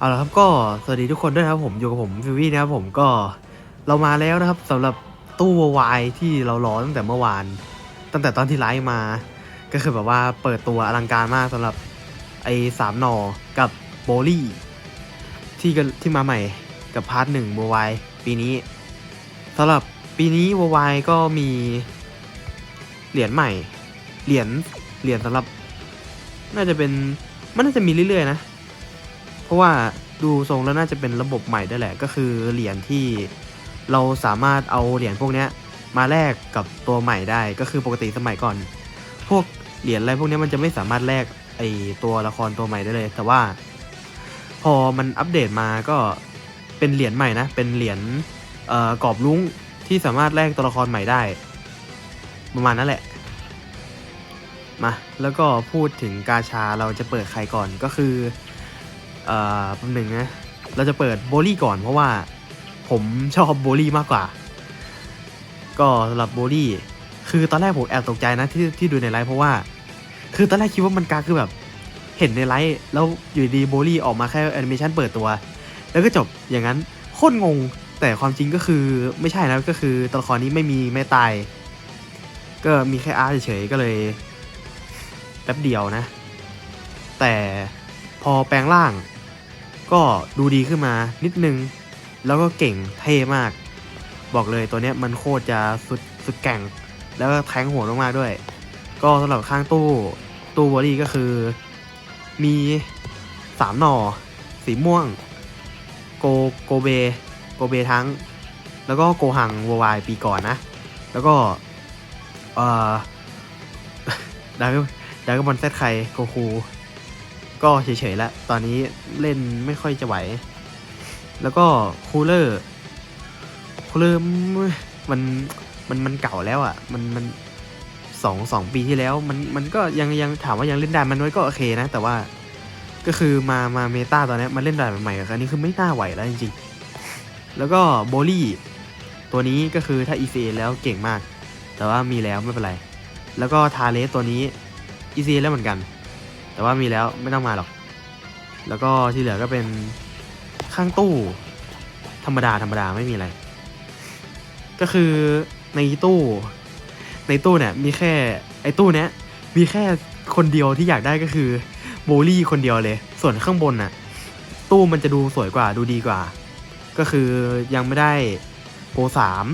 เอาละครับก็สวัสดีทุกคนด้วยครับผมอยู่กับผมฟิวี่นะครับผมก็เรามาแล้วนะครับสำหรับตู้วายที่เรารอตั้งแต่เมื่อวาน ตั้งแต่ตอนที่ไลฟ์มา ก็คือแบบว่าเปิดตัวอลังการมากสำหรับไอ้สามหนอกับโบลี่ที่กันที่มาใหม่กับพาร์ทหนึ่งวายปีนี้สำหรับปีนี้วายก็มีเหรียญใหม่เหรียญเหรียญสำหรับ น่าจะเป็นมันน่าจะมีเรื่อยๆนะ ราะว่าดูทรงแล้วน่าจะเป็นระบบใหม่ได้แหละ ก็คือเหรียญที่เราสามารถเอาเหรียญพวกนี้มาแลกกับตัวใหม่ได้ก็คือปกติสมัยก่อน พวกเหรียญอะไรพวกนี้มันจะไม่สามารถแลกไอตัวละครตัวใหม่ได้เลย แต่ว่า พอมันอัปเดตมาก็เป็นเหรียญใหม่นะ เป็นเหรียญกรอบลุ้งที่สามารถแลกตัวละครใหม่ได้ ประมาณนั้นแหละ มา แล้วก็พูดถึงกาชาเราจะเปิดใครก่อนก็คือ เอ่อแป๊บหนึ่งนะ เราจะเปิดโบลี่ก่อนเพราะว่าผมชอบโบลี่มากกว่า ก็สำหรับโบลี่ คือตอนแรกผมแอบตกใจนะที่ที่ดูในไลฟ์เพราะว่า คือตอนแรกคิดว่ามันกาคือแบบเห็นในไลฟ์แล้วอยู่ดีโบลี่ออกมาแค่แอนิเมชันเปิดตัว แล้วก็จบอย่างนั้นโคตรงง แต่ความจริงก็คือไม่ใช่นะก็คือตัวละครนี้ไม่มีไม่ตาย ก็มีแค่อาร์ตเฉยๆก็เลยแป๊บเดียวนะ แต่ พอแปลงร่าง ก็ดูดีขึ้นมานิดนึง แล้วก็เก่งเท่มาก บอกเลยตัวเนี้ยมันโคตรจะสุดสุดแก่ง แล้วก็แทงโหดมากด้วย ก็สำหรับข้างตู้ตู้บอดี้ก็คือ มีสามหน่อ สีม่วง โกโกเบ โกเบทั้ง แล้วก็โกหังววายปีก่อนนะ แล้วก็เอ่อดาร์กดาร์กบอลเซตไคโกคู ก็เฉยๆแล้วตอนนี้เล่นไม่ค่อยจะไหว แล้วก็คูลเลอร์คูลเลอร์มันมันมันเก่าแล้วอะ่ะ มันมันสองสองปีที่แล้วมันมันก็ยังยังถามว่ายังเล่นได้มันไว้ก็โอเคนะ แต่ว่าก็คือมามาเมตาตอนนี้มาเล่นได้ใหม่ๆกับอันนี้คือไม่น่าไหวแล้วจริงๆ แล้วก็โบลี่ตัวนี้ก็คือถ้า ECA แล้วเก่งมาก แต่ว่ามีแล้วไม่เป็นไร แล้วก็ทาเลสตัวนี้ ECA แล้วเหมือนกัน แต่ว่ามีแล้วไม่ต้องมาหรอก แล้วก็ที่เหลือก็เป็นข้างตู้ ธรรมดาธรรมดาไม่มีอะไร ก็คือในตู้ ในตู้เนี่ยมีแค่ไอ้ตู้เนี้ยมีแค่คนเดียวที่อยากได้ก็คือโบลี่คนเดียวเลย ส่วนข้างบนน่ะ ตู้มันจะดูสวยกว่าดูดีกว่า ก็คือยังไม่ได้โกสาม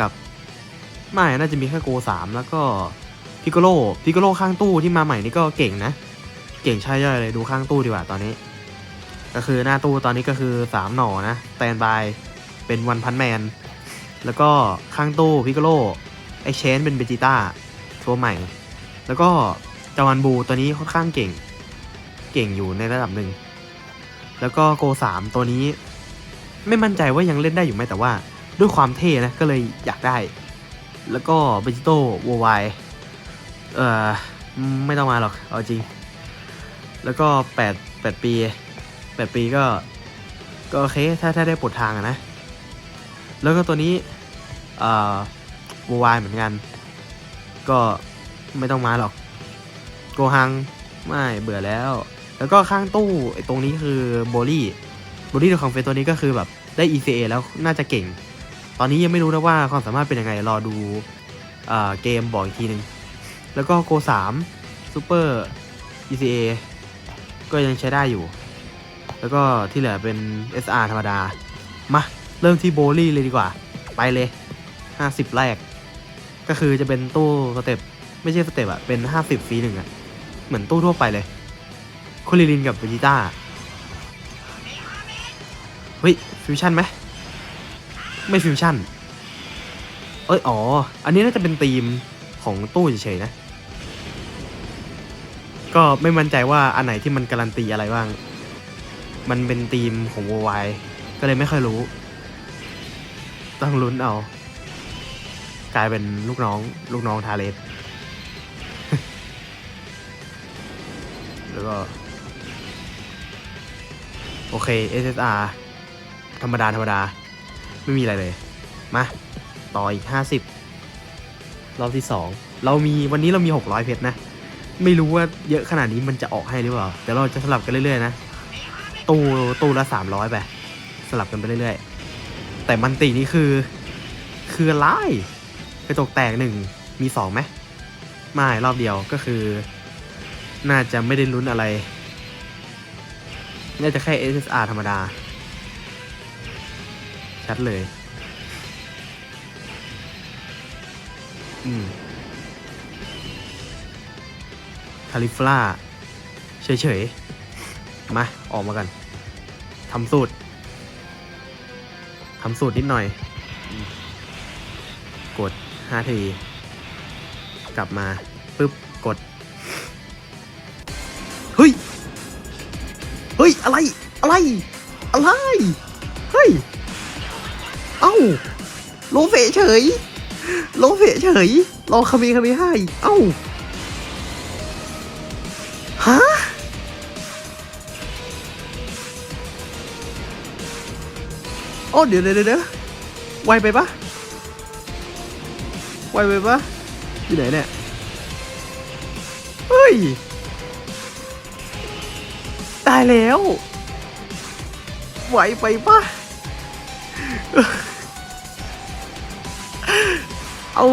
กับไม่น่าจะมีแค่โกสามแล้วก็พิกโลพิกโลข้างตู้ที่มาใหม่นี่ก็เก่งนะ เก่งใช่ย่อยเลยดูข้างตู้ดีกว่าตอนนี้ ก็คือหน้าตู้ตอนนี้ก็คือสามหน่อนะแตนบายเป็นวันพันแมน แล้วก็ข้างตู้พิกโลไอเชนเป็นเบจิต้าตัวใหม่ แล้วก็จาวันบูตัวนี้ค่อนข้างเก่ง เก่งอยู่ในระดับหนึ่ง แล้วก็โกสามตัวนี้ ไม่มั่นใจว่ายังเล่นได้อยู่ไหมแต่ว่าด้วยความเท่นะก็เลยอยากได้ แล้วก็เบจิโต้ววายเอ่อไม่ต้องมาหรอก เอาจริง แล้วก็แปดแปดปีแปดปีก็ ก็โอเค ถ้าถ้าได้ปลดทางอะนะ แล้วก็ตัวนี้เอ่อววายเหมือนกัน ก็ไม่ต้องมาหรอก โกฮัง ไม่เบื่อแล้ว แล้วก็ข้างตู้ไอ้ตรงนี้คือโบลี่โบลี่ของเฟสตัวนี้ก็คือแบบได้ ECA แล้วน่าจะเก่ง ตอนนี้ยังไม่รู้นะว่าความสามารถเป็นยังไง รอดูเอ่อเกมบอกอีกทีหนึ่ง แล้วก็โก3 Super ECA ก็ยังใช้ได้อยู่ แล้วก็ที่เหลือเป็น SR ธรรมดา มาเริ่มที่โบลี่เลยดีกว่า ไปเลย 50 แรก ก็คือจะเป็นตู้สเต็ปไม่ใช่สเต็ปอะเป็น 50ฟรีหนึ่งอะเหมือนตู้ทั่วไปเลยคุริลินกับเวจิต้าเฮ้ยฟิวชั่นไหมไม่ฟิวชั่น เอ้ย อ๋อ อันนี้น่าจะเป็นธีมของตู้เฉยๆนะ ก็ไม่มั่นใจว่าอันไหนที่มันการันตีอะไรบ้าง มันเป็นธีมของววายก็เลยไม่ค่อยรู้ ต้องลุ้นเอา กลายเป็นลูกน้อง ลูกน้องทาเลสแล้วก็ โอเค SSR ธรรมดา ธรรมดา ไม่มีอะไรเลย มา ต่ออีก 50 รอบที่ 2 เรามีวันนี้เรามี 600 เพชรนะ ไม่รู้ว่าเยอะขนาดนี้มันจะออกให้หรือเปล่าเดี๋ยวเราจะสลับกันเรื่อยๆนะ ตู้ตู้ละสามร้อยไป สลับกันไปเรื่อยๆ แต่มันตินี่คือ คืออะไรกระจกแตกหนึ่งมีสองไหมไม่รอบเดียวก็คือ น่าจะไม่ได้ลุ้นอะไร น่าจะแค่ SSR ธรรมดา ชัดเลย อืม ลิฟล่าเฉยๆ มา ออกมากันทำสูตรทำสูตรนิดหน่อย กด5ทีกลับมาปึ๊บ กด เฮ้ย เฮ้ย อะไร อะไร อะไร เฮ้ย เอ้าโลเฟเฉย โลเฟเฉยรอคามีคามีให้ เอ้า ฮะโอ้เดี๋ยวเดี๋ยวเดี๋ยวไวไปปะไวไปปะอยู่ไหนเนี่ย เฮ้ย ตายแล้วไหวไปปะเอ้า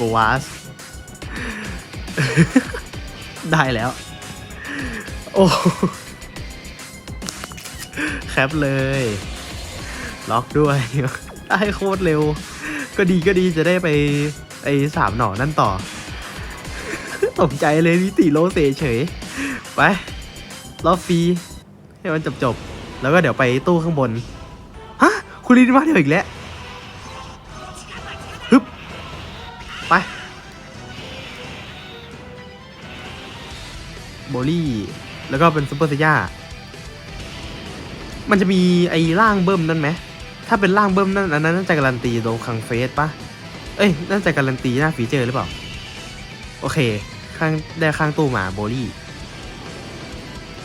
โกวาส ได้แล้ว โอ้แคปเลย ล็อกด้วย ได้โคตรเร็ว ก็ดีก็ดีจะได้ไปไอ้สามหน่อนั่นต่อ ตกใจเลยนิติโลเซเฉย ไป รอบฟรี ให้มันจบจบ แล้วก็เดี๋ยวไปตู้ข้างบน ฮะ คุณลินมาเดี๋ยวอีกแล้ว โบลี่ แล้วก็เป็นซูเปอร์เซย่ามันจะมีไอ้ร่างเบิ้มนั่นไหม ถ้าเป็นร่างเบิ้มนั่นอันนั้นน่าจะการันตีโดคังเฟสปะเอ้ย น่าจะการันตีหน้าฟีเจอร์หรือเปล่า โอเค ข้างได้ข้างตู้หมาโบลี่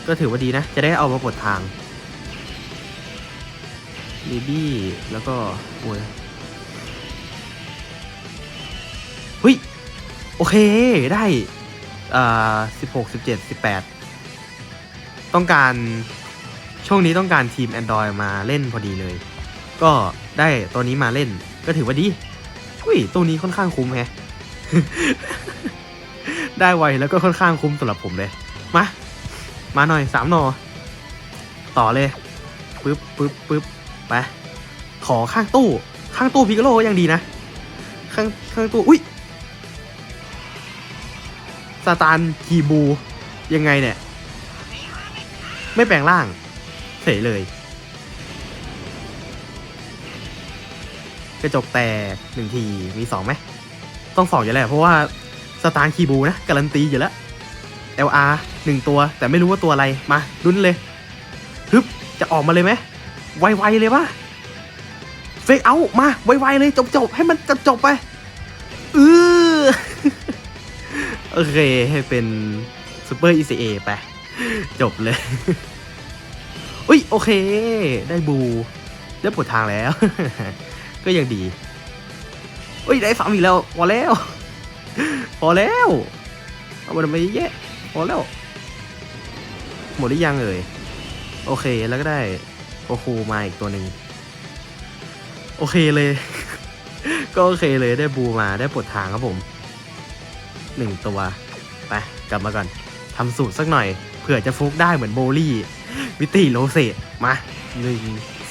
ก็ถือว่าดีนะ จะได้เอามาปลดทางบีบี้แล้วก็โอ้ยเฮ้ย โอเคได้ อ่าสิบหกสิบเจ็ดสิบแปดต้องการช่วงนี้ต้องการทีม Android มาเล่นพอดีเลย ก็ได้ตัวนี้มาเล่นก็ถือว่าดีอุ้ยตัวนี้ค่อนข้างคุ้มแฮะได้ไวแล้วก็ค่อนข้างคุ้มสำหรับผมเลย มา มาหน่อยสามนอ ต่อเลยปึ๊บปึ๊บปึ๊บไป ขอข้างตู้ ข้างตู้พิกโลก็ยังดีนะ ข้างข้างตู้ อุ้ย ซาตานคีบู ยังไงเนี่ย ไม่แปลงร่างเฉยเลย กระจกแตกหนึ่งทีมีสองไหม ต้องสองอยู่แล้วเพราะว่าสตาร์คีบูนะการันตีอยู่แล้ว LR หนึ่งตัวแต่ไม่รู้ว่าตัวอะไรมาลุ้นเลยฮึบจะออกมาเลยไหมไวๆเลยปะเฟกเอามาไวๆเลยจบๆให้มันจบๆไปเออ โอเค ให้เป็นซูเปอร์ ECA ไป จบเลย อุ้ยโอเค ได้บู ได้ปวดทางแล้ว ก็ยังดี อุ้ย ได้สามอีกแล้ว พอแล้ว พอแล้ว เอามาทำไมเยอะแยะพอแล้ว หมดหรือยังเอ่ย โอเคแล้วก็ได้โอคูมาอีกตัวหนึ่ง โอเคเลย ก็โอเคเลยได้บูมาได้ปวดทางครับผม หนึ่งตัว ไป กลับมาก่อนทำสูตรสักหน่อย เผื่อจะฟุกได้เหมือนโบลี่มิติโลเซตมาหนึ่ง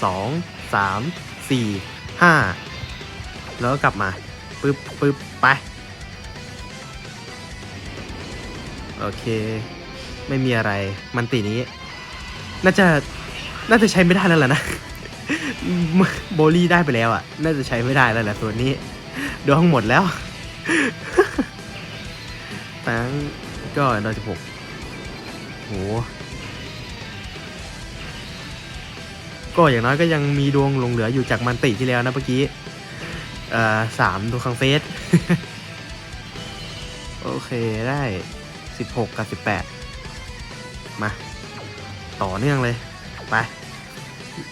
สองสามสี่ห้าแล้วก็กลับมาปึ๊บปึ๊บไป โอเค ไม่มีอะไรมันตินี้ น่าจะน่าจะใช้ไม่ได้แล้วล่ะนะ โบลี่ได้ไปแล้วอะ น่าจะใช้ไม่ได้แล้วแหละตัวนี้ดวงหมดแล้ว ตั้งก็ร้สิบหกโห ก็อย่างน้อยก็ยังมีดวงหลงเหลืออยู่จากมันติที่แล้วนะเมื่อกี้ เอ่อสามดวงคังเฟส โอเคได้สิบหกกับสิบแปดมา ต่อเนื่องเลย ไป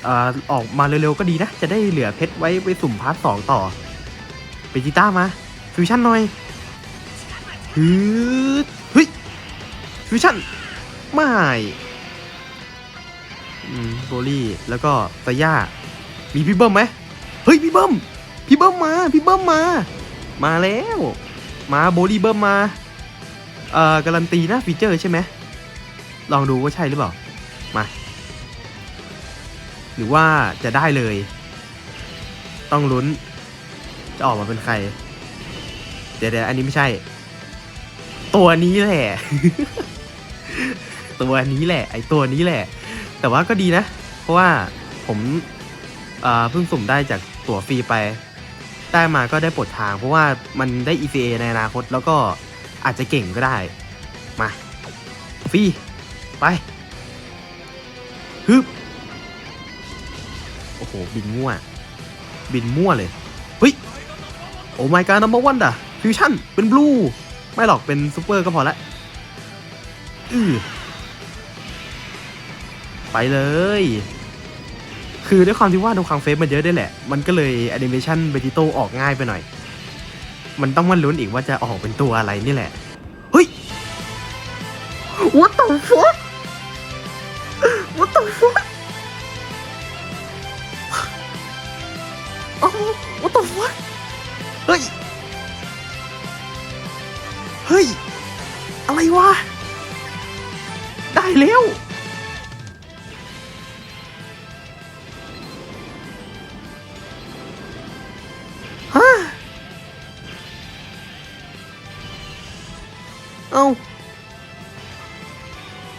เอ่อออกมาเร็วๆก็ดีนะ จะได้เหลือเพชรไว้ไปสุ่มพาร์ทสองต่อเบจิต้ามา ฟิวชั่นหน่อย ฮึดเฮ้ยฟิวชั่นไม่โบลี่แล้วก็สย่ามีพี่เบิ้มไหมเฮ้ยพี่เบิ้มพี่เบิ้มมาพี่เบิ้มมา มาแล้ว มาโบลี่เบิ้มมาเอ่อการันตีนะฟีเจอร์ใช่ไหมลองดูว่าใช่หรือเปล่ามาหรือว่าจะได้เลย ต้องลุ้น จะออกมาเป็นใคร เดี๋ยวเดี๋ยวอันนี้ไม่ใช่ ตัวนี้แหละ ตัวนี้แหละ ไอตัวนี้แหละ แต่ว่าก็ดีนะ เพราะว่าผมเพิ่งสุ่มได้จากตั๋วฟรีไป ได้มาก็ได้ปลดทาง เพราะว่ามันได้ ECA ในอนาคตแล้วก็อาจจะเก่งก็ได้ มาฟรีไปฮึบโอ้โห บินมั่ว บินมั่วเลย เฮ้ย โอ้ my god number one ด่ะฟิวชั่นเป็นบลู ไม่หรอกเป็นซูเปอร์ก็พอละอือไปเลย คือด้วยความที่ว่าดูคังเฟสมันเยอะด้วยแหละ มันก็เลยแอนิเมชันเบจิโตออกง่ายไปหน่อย มันต้องมาลุ้นอีกว่าจะออกเป็นตัวอะไรนี่แหละ เฮ้ย What the fuck What the fuck โอ้ What the fuck เฮ้ย อะไรวะ ได้แล้ว ฮะ เอ้า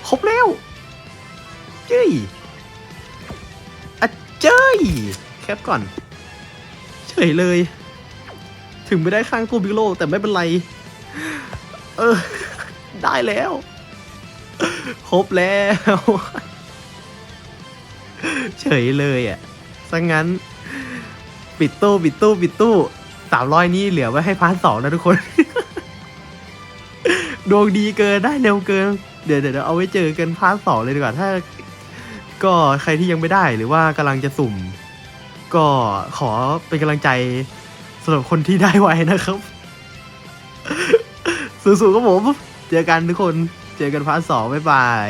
ครบแล้ว เจ้ยอะเจ้ย แคปก่อน เฉยเลย ถึงไม่ได้ข้างตู้บิโลแต่ไม่เป็นไร เออ ได้แล้ว ครบแล้ว เฉยเลยอะซะงั้น ปิดตู้ปิดตู้ปิดตู้สามร้อยนี้เหลือไว้ให้พาร์ทสองนะทุกคน ดวงดีเกินได้เร็วเกินเดี๋ยวเดี๋ยวเดี๋ยวเอาไว้เจอกันพาร์ทสองเลยดีกว่าถ้า ก็ใครที่ยังไม่ได้หรือว่ากำลังจะสุ่ม ก็ขอเป็นกำลังใจสำหรับคนที่ได้ไว้นะครับ สู้ๆครับผม เจอกันทุกคน เจอกันพาร์ทสองบ๊ายบาย